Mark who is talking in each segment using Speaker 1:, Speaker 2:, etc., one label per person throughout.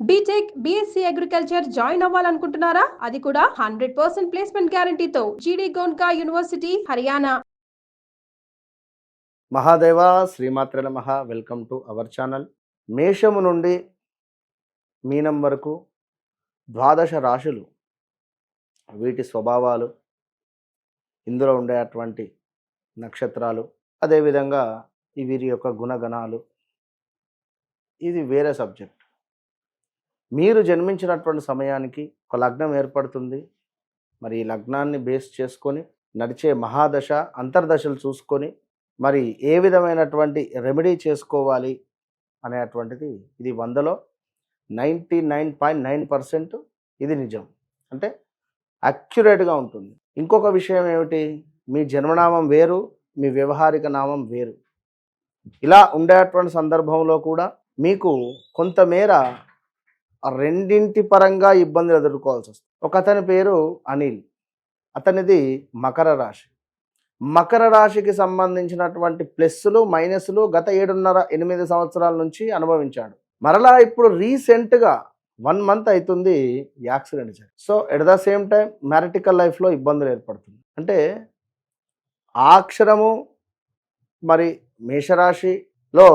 Speaker 1: BTech BSc agriculture join అవ్వాలనుకుంటున్నారా? అది కూడా హండ్రెడ్ పర్సెంట్ ప్లేస్మెంట్ గ్యారంటీతో జీడీ గోన్కా యూనివర్సిటీ హర్యానా
Speaker 2: మహాదేవ శ్రీమాత్రల మహా వెల్కమ్ టు అవర్ ఛానల్ మేషము నుండి మీనం వరకు ద్వాదశ రాశులు వీటి స్వభావాలు ఇందులో ఉండేటువంటి నక్షత్రాలు అదేవిధంగా వీరి యొక్క గుణగణాలు. ఇది వేరే సబ్జెక్ట్ మీరు జన్మించినటువంటి సమయానికి ఒక లగ్నం ఏర్పడుతుంది. మరి ఈ లగ్నాన్ని బేస్ చేసుకొని నడిచే మహాదశ అంతర్దశలు చూసుకొని మరి ఏ విధమైనటువంటి రెమెడీ చేసుకోవాలి అనేటువంటిది ఇది వందలో ninety nine point nine percent ఇది నిజం. అంటే అక్యురేట్గా ఉంటుంది. ఇంకొక విషయం ఏమిటి? మీ జన్మనామం వేరు మీ వ్యవహారిక నామం వేరు. ఇలా ఉండేటువంటి సందర్భంలో కూడా మీకు కొంతమేర రెండింటి పరంగా ఇబ్బందులు ఎదుర్కోవాల్సి వస్తుంది. ఒక అతని పేరు అనిల్ అతనిది మకర రాశి. మకర రాశికి సంబంధించినటువంటి ప్లస్సులు మైనస్లు గత ఏడున్నర ఎనిమిది సంవత్సరాల నుంచి అనుభవించాడు. మరలా ఇప్పుడు రీసెంట్గా వన్ మంత్ అవుతుంది యాక్సిడెంట్ జరిగింది. So at the same time marital లైఫ్లో ఇబ్బందులు ఏర్పడుతుంది. అంటే ఆక్షరము అక్షరము మరి మేషరాశిలో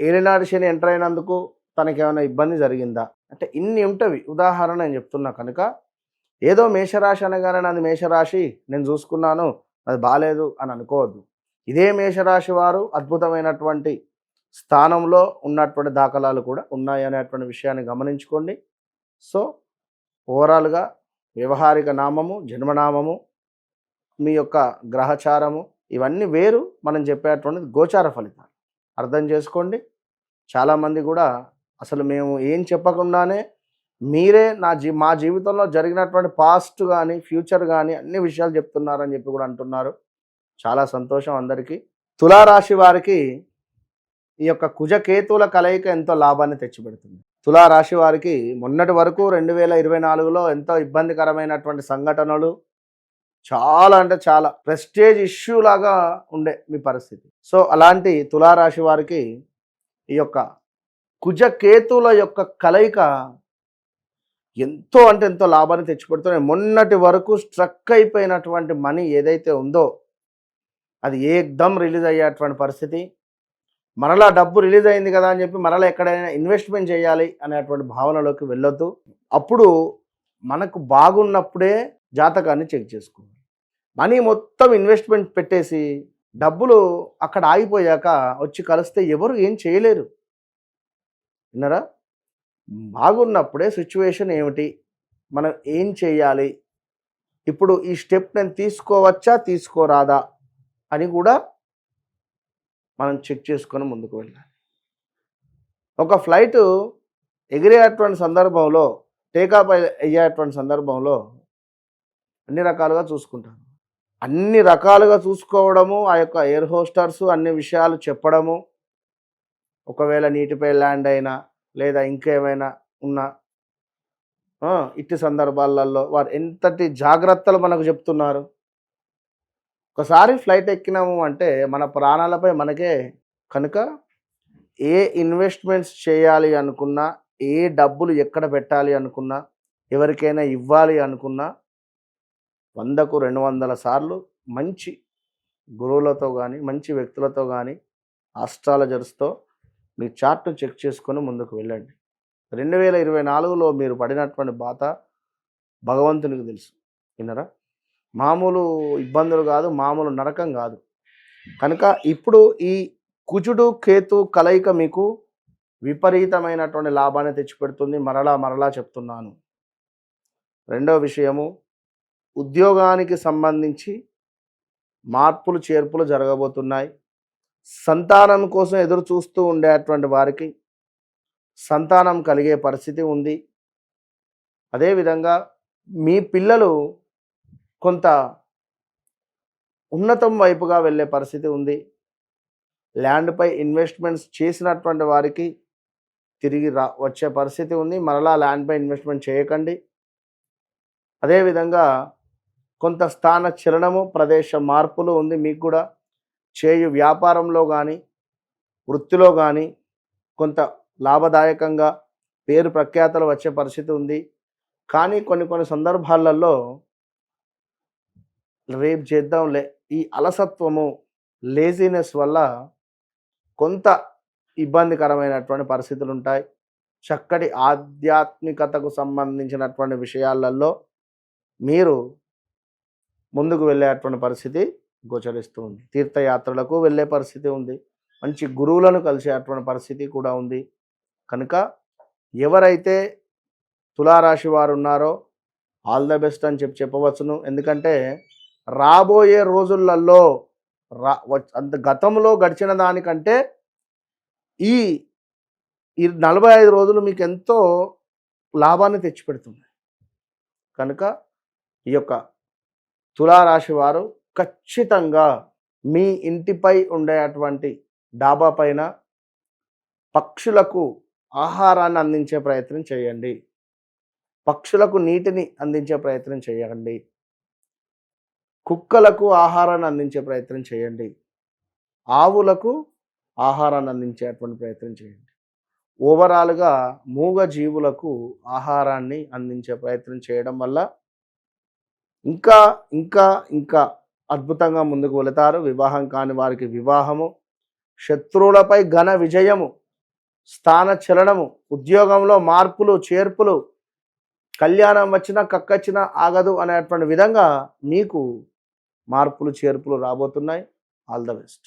Speaker 2: ఏలినాడు శని ఎంటర్ అయినందుకు తనకి ఏమైనా ఇబ్బంది జరిగిందా? అంటే ఇన్ని ఉంటవి. ఉదాహరణ నేను చెప్తున్నా కనుక ఏదో మేషరాశి అనగానే నాది మేషరాశి నేను చూసుకున్నాను అది బాగాలేదు అని అనుకోవద్దు. ఇదే మేషరాశి వారు అద్భుతమైనటువంటి స్థానంలో ఉన్నటువంటి దాఖలాలు కూడా ఉన్నాయి అనేటువంటి విషయాన్ని గమనించుకోండి. సో ఓవరాల్గా వ్యవహారిక నామము జన్మనామము మీ యొక్క గ్రహచారము ఇవన్నీ వేరు మనం చెప్పేటువంటిది గోచార ఫలితాలు. అర్థం చేసుకోండి. చాలామంది కూడా అసలు మేము ఏం చెప్పకుండానే మీరే నా జీ మా జీవితంలో జరిగినటువంటి పాస్ట్ కానీ ఫ్యూచర్ కానీ అన్ని విషయాలు చెప్తున్నారని చెప్పి కూడా అంటున్నారు. చాలా సంతోషం అందరికీ. తులారాశి వారికి ఈ యొక్క కుజకేతువుల కలయిక ఎంతో లాభాన్ని తెచ్చిపెడుతుంది. తులారాశి వారికి మొన్నటి వరకు రెండు వేల ఇరవై నాలుగులో ఎంతో ఇబ్బందికరమైనటువంటి సంఘటనలు చాలా అంటే చాలా ప్రెస్టేజ్ ఇష్యూ లాగా ఉండే మీ పరిస్థితి. సో అలాంటి తులారాశి వారికి ఈ యొక్క కుజకేతువుల యొక్క కలయిక ఎంతో అంటే ఎంతో లాభాన్ని తెచ్చిపెడుతున్నాయి. మొన్నటి వరకు స్ట్రక్ అయిపోయినటువంటి మనీ ఏదైతే ఉందో అది ఏకదం రిలీజ్ అయ్యేటువంటి పరిస్థితి. మరలా డబ్బు రిలీజ్ అయింది కదా అని చెప్పి మరలా ఎక్కడైనా ఇన్వెస్ట్మెంట్ చేయాలి అనేటువంటి భావనలోకి వెళ్ళొద్దు. అప్పుడు మనకు బాగున్నప్పుడే జాతకాన్ని చెక్ చేసుకోవాలి. మనీ మొత్తం ఇన్వెస్ట్మెంట్ పెట్టేసి డబ్బులు అక్కడ ఆగిపోయాక వచ్చి కలిస్తే ఎవరు ఏం చేయలేరు. విన్నారా? బాగున్నప్పుడే సిచ్యువేషన్ ఏమిటి? మనం ఏం చేయాలి? ఇప్పుడు ఈ స్టెప్ నేను తీసుకోవచ్చా? తీసుకోరాదా? అని కూడా మనం చెక్ చేసుకొని ముందుకు వెళ్ళాలి. ఒక ఫ్లైట్ ఎగిరేటువంటి సందర్భంలో టేకాఫ్ అయ్యేటువంటి సందర్భంలో అన్ని రకాలుగా చూసుకుంటాను అన్ని రకాలుగా చూసుకోవడము ఆ యొక్క ఎయిర్ హోస్టర్స్ అన్ని విషయాలు చెప్పడము ఒకవేళ నీటిపై ల్యాండ్ అయినా లేదా ఇంకేమైనా ఉన్నా ఇట్టి సందర్భాలలో వారు ఎంతటి జాగ్రత్తలు మనకు చెప్తున్నారు? ఒకసారి ఫ్లైట్ ఎక్కినాము అంటే మన ప్రాణాలపై మనకే కనుక ఏ ఇన్వెస్ట్మెంట్స్ చేయాలి అనుకున్నా ఏ డబ్బులు ఎక్కడ పెట్టాలి అనుకున్నా ఎవరికైనా ఇవ్వాలి అనుకున్నా వందకు రెండు వందల సార్లు మంచి గురువులతో కానీ మంచి వ్యక్తులతో కానీ ఆస్ట్రాలజర్స్తో మీ చార్ట్ను చెక్ చేసుకొని ముందుకు వెళ్ళండి. రెండు వేల ఇరవై నాలుగులో మీరు పడినటువంటి బాధ భగవంతునికి తెలుసు. విన్నరా? మామూలు ఇబ్బందులు కాదు మామూలు నరకం కాదు. కనుక ఇప్పుడు ఈ కుజుడు కేతు కలయిక మీకు విపరీతమైనటువంటి లాభాన్ని తెచ్చిపెడుతుంది. మరలా మరలా చెప్తున్నాను. రెండవ విషయము ఉద్యోగానికి సంబంధించి మార్పులు చేర్పులు జరగబోతున్నాయి. సంతానం కోసం ఎదురు చూస్తూ ఉండేటువంటి వారికి సంతానం కలిగే పరిస్థితి ఉంది. అదేవిధంగా మీ పిల్లలు కొంత ఉన్నతం వైపుగా వెళ్ళే పరిస్థితి ఉంది. ల్యాండ్పై ఇన్వెస్ట్మెంట్స్ చేసినటువంటి వారికి తిరిగి రా వచ్చే పరిస్థితి ఉంది. మరలా ల్యాండ్పై ఇన్వెస్ట్మెంట్ చేయకండి. అదేవిధంగా కొంత స్థాన చలనము ప్రదేశ మార్పులు ఉంది మీకు కూడా. చేయు వ్యాపారంలో కానీ వృత్తిలో కానీ కొంత లాభదాయకంగా పేరు ప్రఖ్యాతలు వచ్చే పరిస్థితి ఉంది. కానీ కొన్ని కొన్ని సందర్భాలలో రేపు చేద్దాంలే ఈ అలసత్వము లేజినెస్ వల్ల కొంత ఇబ్బందికరమైనటువంటి పరిస్థితులు ఉంటాయి చక్కటి ఆధ్యాత్మికతకు సంబంధించినటువంటి విషయాలలో మీరు ముందుకు వెళ్ళేటువంటి పరిస్థితి గోచరిస్తూ ఉంది. తీర్థయాత్రలకు వెళ్ళే పరిస్థితి ఉంది. మంచి గురువులను కలిసేటువంటి పరిస్థితి కూడా ఉంది. కనుక ఎవరైతే తులారాశి వారు ఉన్నారో ఆల్ ద బెస్ట్ అని చెప్పి చెప్పవచ్చును. ఎందుకంటే రాబోయే రోజులలో రా అంత గతంలో గడిచిన దానికంటే ఈ ఈ నలభై ఐదు రోజులు మీకు ఎంతో లాభాన్ని తెచ్చిపెడుతుంది. కనుక ఈ యొక్క తులారాశి వారు ఖచ్చితంగా మీ ఇంటిపై ఉండేటువంటి డాబా పైన పక్షులకు ఆహారాన్ని అందించే ప్రయత్నం చేయండి. పక్షులకు నీటిని అందించే ప్రయత్నం చేయండి. కుక్కలకు ఆహారాన్ని అందించే ప్రయత్నం చేయండి. ఆవులకు ఆహారాన్ని అందించేటువంటి ప్రయత్నం చేయండి. ఓవరాల్గా మూగ జీవులకు ఆహారాన్ని అందించే ప్రయత్నం చేయడం వల్ల ఇంకా ఇంకా ఇంకా అద్భుతంగా ముందుకు వెళతారు. వివాహం కాని వారికి వివాహము శత్రువులపై ఘన విజయము స్థాన చలనము ఉద్యోగంలో మార్పులు చేర్పులు కళ్యాణం వచ్చినా కక్కచ్చినా ఆగదు అనేటువంటి విధంగా మీకు మార్పులు చేర్పులు రాబోతున్నాయి. All the best.